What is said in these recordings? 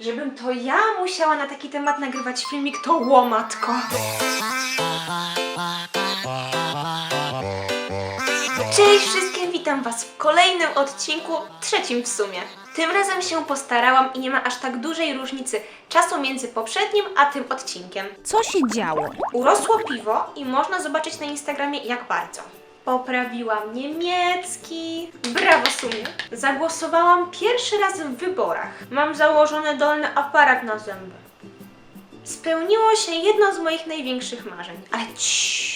Żebym to ja musiała na taki temat nagrywać filmik, to łomatko. Cześć wszystkim, witam Was w kolejnym odcinku, trzecim w sumie. Tym razem się postarałam i nie ma aż tak dużej różnicy czasu między poprzednim a tym odcinkiem. Co się działo? Urosło piwo i można zobaczyć na Instagramie jak bardzo. Poprawiłam niemiecki. Brawo sumie. Zagłosowałam pierwszy raz w wyborach. Mam założony dolny aparat na zęby. Spełniło się jedno z moich największych marzeń. Ale ciii.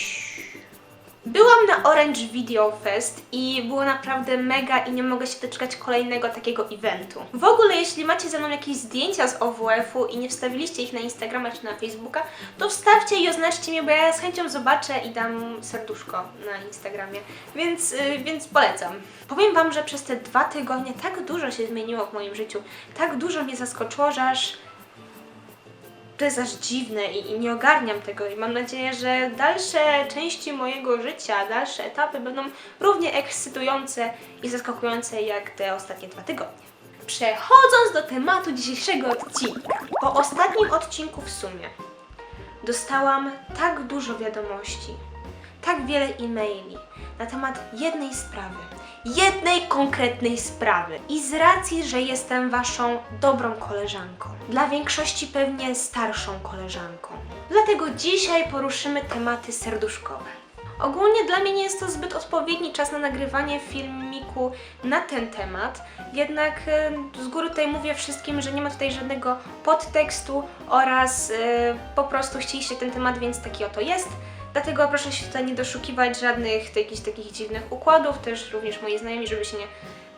Byłam na Orange Video Fest i było naprawdę mega i nie mogę się doczekać kolejnego takiego eventu. W ogóle jeśli macie ze mną jakieś zdjęcia z OWF-u i nie wstawiliście ich na Instagrama czy na Facebooka, to wstawcie i oznaczcie mnie, bo ja z chęcią zobaczę i dam serduszko na Instagramie, więc, yy, więc polecam. Powiem Wam, że przez te dwa tygodnie tak dużo się zmieniło w moim życiu, tak dużo mnie zaskoczyło, że aż to jest aż dziwne i, i nie ogarniam tego i mam nadzieję, że dalsze części mojego życia, dalsze etapy będą równie ekscytujące i zaskakujące jak te ostatnie dwa tygodnie. Przechodząc do tematu dzisiejszego odcinka. Po ostatnim odcinku w sumie dostałam tak dużo wiadomości, tak wiele e-maili na temat jednej sprawy. Jednej konkretnej sprawy. I z racji, że jestem waszą dobrą koleżanką, dla większości pewnie starszą koleżanką. Dlatego dzisiaj poruszymy tematy serduszkowe. Ogólnie dla mnie nie jest to zbyt odpowiedni czas na nagrywanie filmiku na ten temat, jednak e, z góry tutaj mówię wszystkim, że nie ma tutaj żadnego podtekstu oraz e, po prostu chcieliście ten temat, więc taki oto jest. Dlatego proszę się tutaj nie doszukiwać żadnych jakichś takich dziwnych układów, też również moi znajomi, żeby się nie,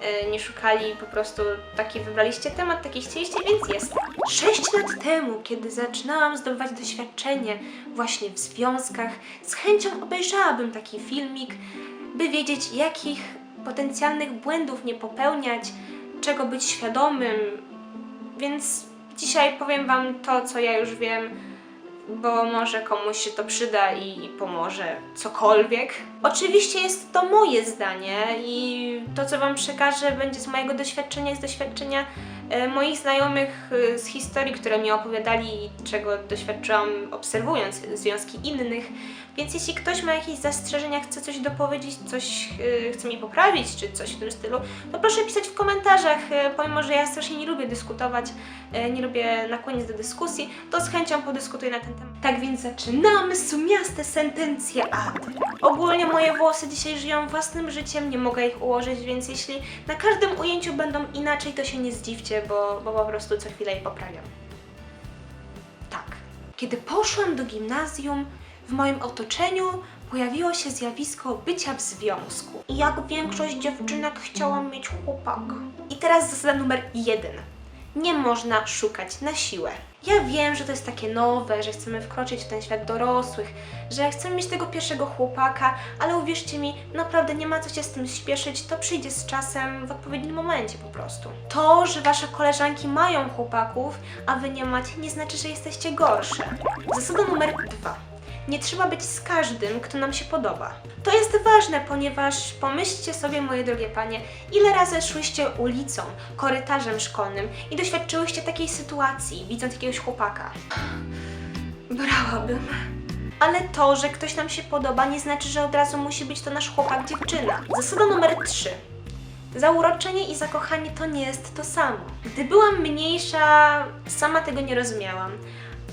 e, nie szukali, po prostu taki wybraliście temat, taki chcieliście, więc jest. Sześć lat temu, kiedy zaczynałam zdobywać doświadczenie właśnie w związkach, z chęcią obejrzałabym taki filmik, by wiedzieć, jakich potencjalnych błędów nie popełniać, czego być świadomym. Więc dzisiaj powiem Wam to, co ja już wiem, bo może komuś się to przyda i, i pomoże cokolwiek. Oczywiście jest to moje zdanie i to, co Wam przekażę, będzie z mojego doświadczenia, z doświadczenia moich znajomych e, z historii, które mi opowiadali czego doświadczyłam obserwując związki innych. Więc jeśli ktoś ma jakieś zastrzeżenia, chce coś dopowiedzieć, coś e, chce mi poprawić, czy coś w tym stylu, to proszę pisać w komentarzach, e, pomimo, że ja strasznie nie lubię dyskutować, e, nie lubię nakłonić do dyskusji, to z chęcią podyskutuję na ten temat. Tak więc zaczynamy sumiaste sentencje ad. Ogólnie moje włosy dzisiaj żyją własnym życiem, nie mogę ich ułożyć, więc jeśli na każdym ujęciu będą inaczej, to się nie zdziwcie, bo, bo po prostu co chwilę je poprawiam. Tak. Kiedy poszłam do gimnazjum, w moim otoczeniu pojawiło się zjawisko bycia w związku. I jak większość dziewczynek chciałam mieć chłopaka. I teraz zasada numer jeden. Nie można szukać na siłę. Ja wiem, że to jest takie nowe, że chcemy wkroczyć w ten świat dorosłych, że chcemy mieć tego pierwszego chłopaka, ale uwierzcie mi, naprawdę nie ma co się z tym śpieszyć, to przyjdzie z czasem w odpowiednim momencie po prostu. To, że wasze koleżanki mają chłopaków, a wy nie macie, nie znaczy, że jesteście gorsze. Zasada numer dwa. Nie trzeba być z każdym, kto nam się podoba. To jest ważne, ponieważ pomyślcie sobie, moje drogie panie, ile razy szłyście ulicą, korytarzem szkolnym i doświadczyłyście takiej sytuacji, widząc jakiegoś chłopaka. Brałabym. Ale to, że ktoś nam się podoba, nie znaczy, że od razu musi być to nasz chłopak, dziewczyna. Zasada numer 3. Zauroczenie i zakochanie to nie jest to samo. Gdy byłam mniejsza, sama tego nie rozumiałam.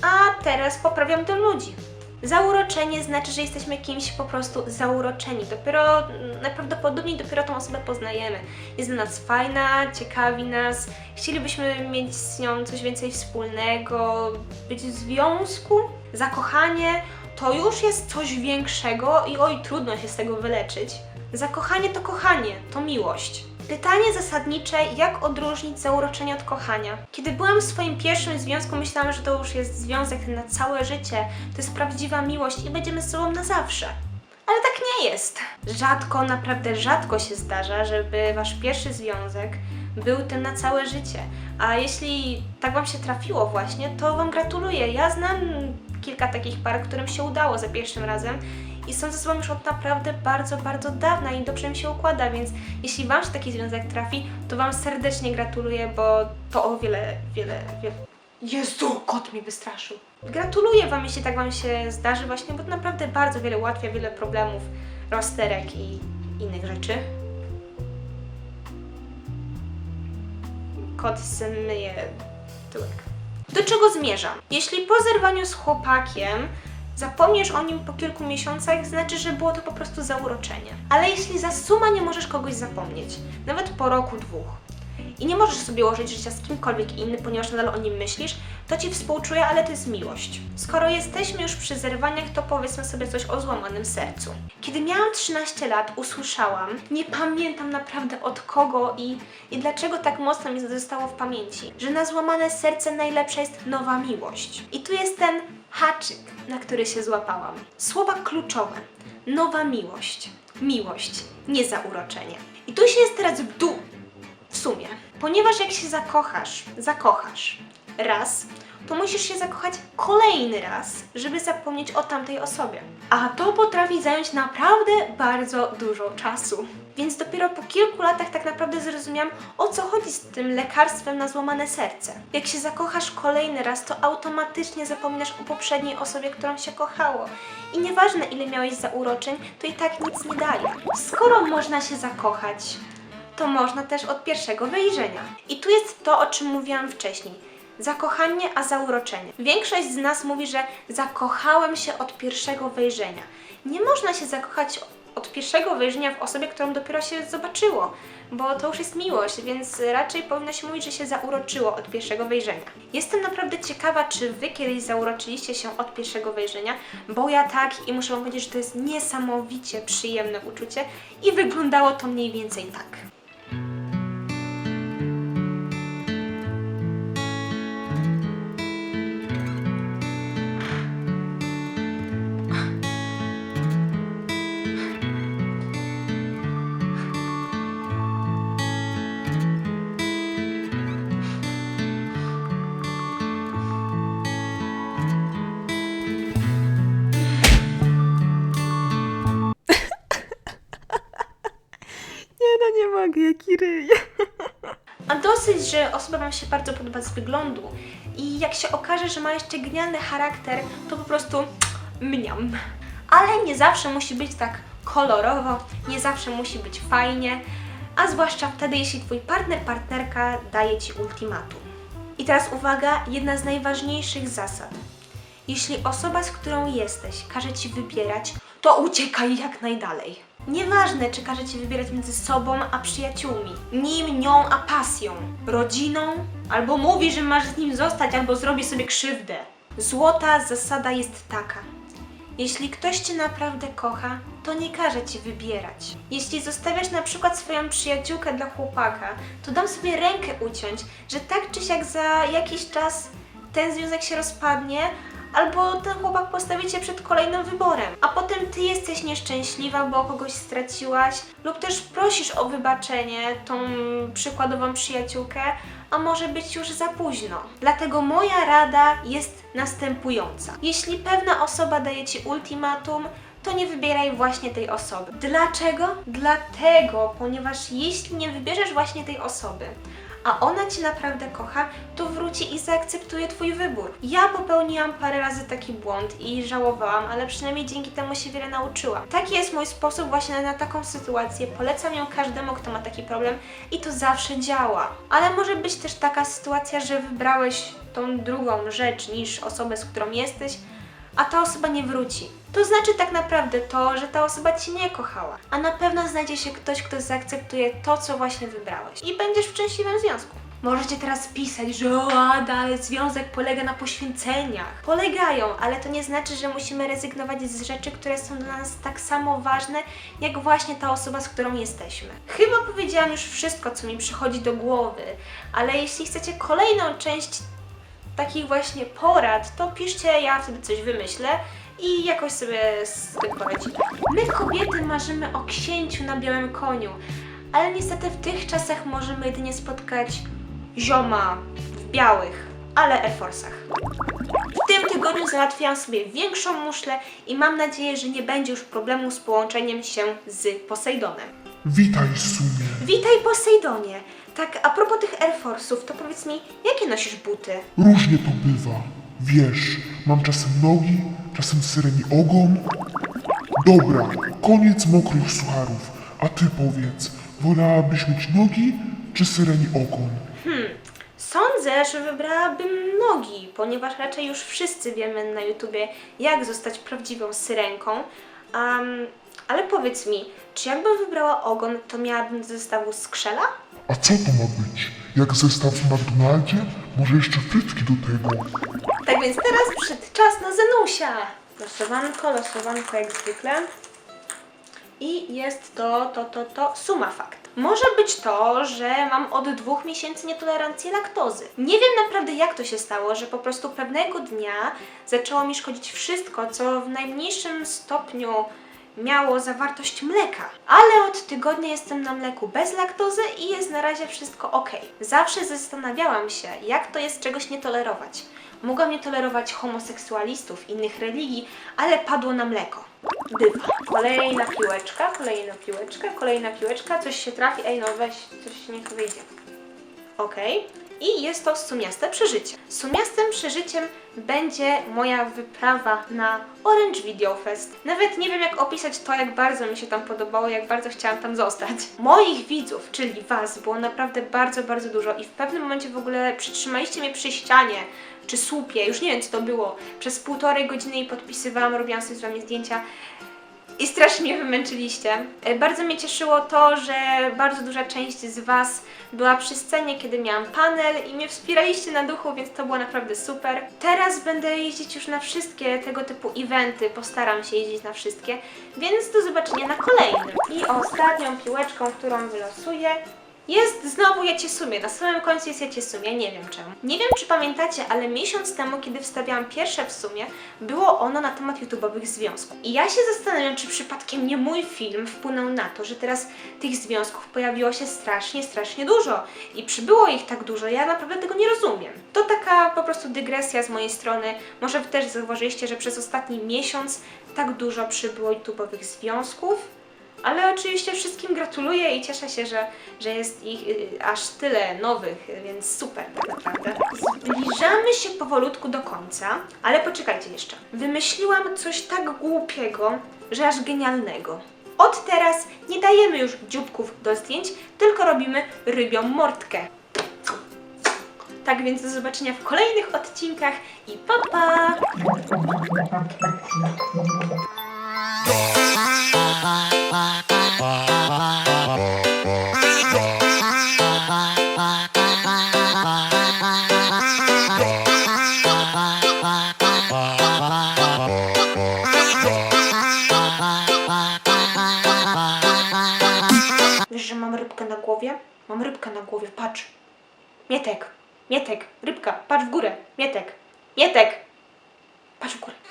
A teraz poprawiam do ludzi. Zauroczenie znaczy, że jesteśmy kimś po prostu zauroczeni. Dopiero, mm, najprawdopodobniej dopiero tą osobę poznajemy. Jest dla nas fajna, ciekawi nas, chcielibyśmy mieć z nią coś więcej wspólnego, być w związku. Zakochanie to już jest coś większego i oj, trudno się z tego wyleczyć. Zakochanie to kochanie, to miłość. Pytanie zasadnicze, jak odróżnić zauroczenie od kochania? Kiedy byłam w swoim pierwszym związku, myślałam, że to już jest związek na całe życie, to jest prawdziwa miłość i będziemy z sobą na zawsze. Ale tak nie jest. Rzadko, naprawdę rzadko się zdarza, żeby wasz pierwszy związek był tym na całe życie. A jeśli tak Wam się trafiło właśnie, to Wam gratuluję. Ja znam kilka takich par, którym się udało za pierwszym razem i są ze sobą już od naprawdę bardzo, bardzo dawna i dobrze im się układa, więc jeśli Wam się taki związek trafi, to Wam serdecznie gratuluję, bo to o wiele, wiele, wiele... Jezu, kot mi wystraszył. Gratuluję Wam, jeśli tak Wam się zdarzy właśnie, bo to naprawdę bardzo wiele ułatwia, wiele problemów, rozterek i innych rzeczy. Kot zmyje tyłek. Do czego zmierzam? Jeśli po zerwaniu z chłopakiem zapomniesz o nim po kilku miesiącach, znaczy, że było to po prostu zauroczenie. Ale jeśli za suma nie możesz kogoś zapomnieć, nawet po roku, dwóch, i nie możesz sobie ułożyć życia z kimkolwiek innym, ponieważ nadal o nim myślisz, to ci współczuję, ale to jest miłość. Skoro jesteśmy już przy zerwaniach, to powiedzmy sobie coś o złamanym sercu. Kiedy miałam 13 lat, usłyszałam, nie pamiętam naprawdę od kogo i, i dlaczego tak mocno mi zostało w pamięci, że na złamane serce najlepsza jest nowa miłość. I tu jest ten haczyk, na który się złapałam. Słowa kluczowe. Nowa miłość. Miłość, nie zauroczenie. I tu się jest teraz w dół. W sumie. Ponieważ jak się zakochasz, zakochasz raz, to musisz się zakochać kolejny raz, żeby zapomnieć o tamtej osobie. A to potrafi zająć naprawdę bardzo dużo czasu. Więc dopiero po kilku latach tak naprawdę zrozumiałam, o co chodzi z tym lekarstwem na złamane serce. Jak się zakochasz kolejny raz, to automatycznie zapominasz o poprzedniej osobie, którą się kochało. I nieważne ile miałeś zauroczeń, to i tak nic nie daje. Skoro można się zakochać, to można też od pierwszego wejrzenia. I tu jest to, o czym mówiłam wcześniej. Zakochanie, a zauroczenie. Większość z nas mówi, że zakochałem się od pierwszego wejrzenia. Nie można się zakochać od pierwszego wejrzenia w osobie, którą dopiero się zobaczyło, bo to już jest miłość, więc raczej powinno się mówić, że się zauroczyło od pierwszego wejrzenia. Jestem naprawdę ciekawa, czy Wy kiedyś zauroczyliście się od pierwszego wejrzenia, bo ja tak i muszę Wam powiedzieć, że to jest niesamowicie przyjemne uczucie i wyglądało to mniej więcej tak. Że osoba Wam się bardzo podoba z wyglądu i jak się okaże, że ma jeszcze genialny charakter, to po prostu mniam. Ale nie zawsze musi być tak kolorowo, nie zawsze musi być fajnie, a zwłaszcza wtedy, jeśli Twój partner, partnerka daje Ci ultimatum. I teraz uwaga, jedna z najważniejszych zasad. Jeśli osoba, z którą jesteś, każe Ci wybierać, to uciekaj jak najdalej. Nieważne, czy każe Ci wybierać między sobą a przyjaciółmi, nim, nią a pasją, rodziną, albo mówi, że masz z nim zostać, albo zrobi sobie krzywdę. Złota zasada jest taka. Jeśli ktoś Cię naprawdę kocha, to nie każe Ci wybierać. Jeśli zostawiasz na przykład swoją przyjaciółkę dla chłopaka, to dam sobie rękę uciąć, że tak czy siak za jakiś czas ten związek się rozpadnie, albo ten chłopak postawi Cię przed kolejnym wyborem, a potem Ty jesteś nieszczęśliwa, bo kogoś straciłaś, lub też prosisz o wybaczenie tą przykładową przyjaciółkę, a może być już za późno. Dlatego moja rada jest następująca. Jeśli pewna osoba daje Ci ultimatum, to nie wybieraj właśnie tej osoby. Dlaczego? Dlatego, ponieważ jeśli nie wybierzesz właśnie tej osoby, a ona Cię naprawdę kocha, to wróci i zaakceptuje Twój wybór. Ja popełniłam parę razy taki błąd i żałowałam, ale przynajmniej dzięki temu się wiele nauczyłam. Taki jest mój sposób właśnie na taką sytuację. Polecam ją każdemu, kto ma taki problem i to zawsze działa. Ale może być też taka sytuacja, że wybrałeś tą drugą rzecz niż osobę, z którą jesteś, a ta osoba nie wróci. To znaczy tak naprawdę to, że ta osoba Cię nie kochała. A na pewno znajdzie się ktoś, kto zaakceptuje to, co właśnie wybrałeś. I będziesz w szczęśliwym związku. Możecie teraz pisać, że o Ada, ale związek polega na poświęceniach. Polegają, ale to nie znaczy, że musimy rezygnować z rzeczy, które są dla nas tak samo ważne, jak właśnie ta osoba, z którą jesteśmy. Chyba powiedziałam już wszystko, co mi przychodzi do głowy, ale jeśli chcecie kolejną część takich właśnie porad, to piszcie, ja wtedy coś wymyślę i jakoś sobie z tym poradzimy. My kobiety marzymy o księciu na białym koniu, ale niestety w tych czasach możemy jedynie spotkać zioma w białych, ale Air Force'ach. W tym tygodniu załatwiłam sobie większą muszlę i mam nadzieję, że nie będzie już problemu z połączeniem się z Posejdonem. Witaj, Sumie. Witaj Posejdonie! Tak, a propos tych Air Force'ów, to powiedz mi, jakie nosisz buty? Różnie to bywa. Wiesz, mam czasem nogi, czasem syreni ogon. Dobra, koniec mokrych sucharów. A ty powiedz, wolałabyś mieć nogi czy syreni ogon? Sądzę, że wybrałabym nogi, ponieważ raczej już wszyscy wiemy na YouTubie, jak zostać prawdziwą syrenką. Am, ale powiedz mi, czy jakbym wybrała ogon, to miałabym do zestawu skrzela? A co to ma być? Jak zestaw w McDonaldzie? Może jeszcze frytki do tego? Tak więc teraz przyszedł czas na Zenusia. Losowanko, losowanko jak zwykle. I jest to, to, to, to suma fakt. Może być to, że mam od dwóch miesięcy nietolerancję laktozy. Nie wiem naprawdę jak to się stało, że po prostu pewnego dnia zaczęło mi szkodzić wszystko, co w najmniejszym stopniu miało zawartość mleka. Ale od tygodnia jestem na mleku bez laktozy i jest na razie wszystko ok. Zawsze zastanawiałam się, jak to jest czegoś nie tolerować. Mogłam nie tolerować homoseksualistów, innych religii, ale padło na mleko. Bywa. Kolejna piłeczka, kolejna piłeczka, kolejna piłeczka, coś się trafi, ej no weź, coś niech wyjdzie. Okej. I jest to sumiaste przeżycie. Sumiastym przeżyciem będzie moja wyprawa na Orange Video Fest. Nawet nie wiem jak opisać to, jak bardzo mi się tam podobało, jak bardzo chciałam tam zostać. Moich widzów, czyli Was, było naprawdę bardzo, bardzo dużo i w pewnym momencie w ogóle przytrzymaliście mnie przy ścianie czy słupie, już nie wiem co to było, przez półtorej godziny i podpisywałam, robiłam sobie z Wami zdjęcia i strasznie mnie wymęczyliście. E, Bardzo mnie cieszyło to, że bardzo duża część z Was była przy scenie, kiedy miałam panel i mnie wspieraliście na duchu, więc to było naprawdę super. Teraz będę jeździć już na wszystkie tego typu eventy, postaram się jeździć na wszystkie, więc do zobaczenia na kolejnym. I ostatnią piłeczką, którą wylosuję, jest znowu Ja Cię Sumię. Na samym końcu jest Ja Cię Sumię, nie wiem czemu. Nie wiem, czy pamiętacie, ale miesiąc temu, kiedy wstawiałam pierwsze w sumie, było ono na temat YouTube'owych związków. I ja się zastanawiam, czy przypadkiem nie mój film wpłynął na to, że teraz tych związków pojawiło się strasznie, strasznie dużo. I przybyło ich tak dużo, ja naprawdę tego nie rozumiem. To taka po prostu dygresja z mojej strony. Może też zauważyliście, że przez ostatni miesiąc tak dużo przybyło YouTube'owych związków. Ale oczywiście wszystkim gratuluję i cieszę się, że, że jest ich y, aż tyle nowych, więc super tak naprawdę. Zbliżamy się powolutku do końca, ale poczekajcie jeszcze. Wymyśliłam coś tak głupiego, że aż genialnego. Od teraz nie dajemy już dzióbków do zdjęć, tylko robimy rybią mordkę. Tak więc do zobaczenia w kolejnych odcinkach i pa pa! Wiesz, że mam rybkę na głowie? Mam rybkę na głowie, patrz. Mietek, Mietek, rybka, patrz w górę. Mietek, Mietek, patrz w górę.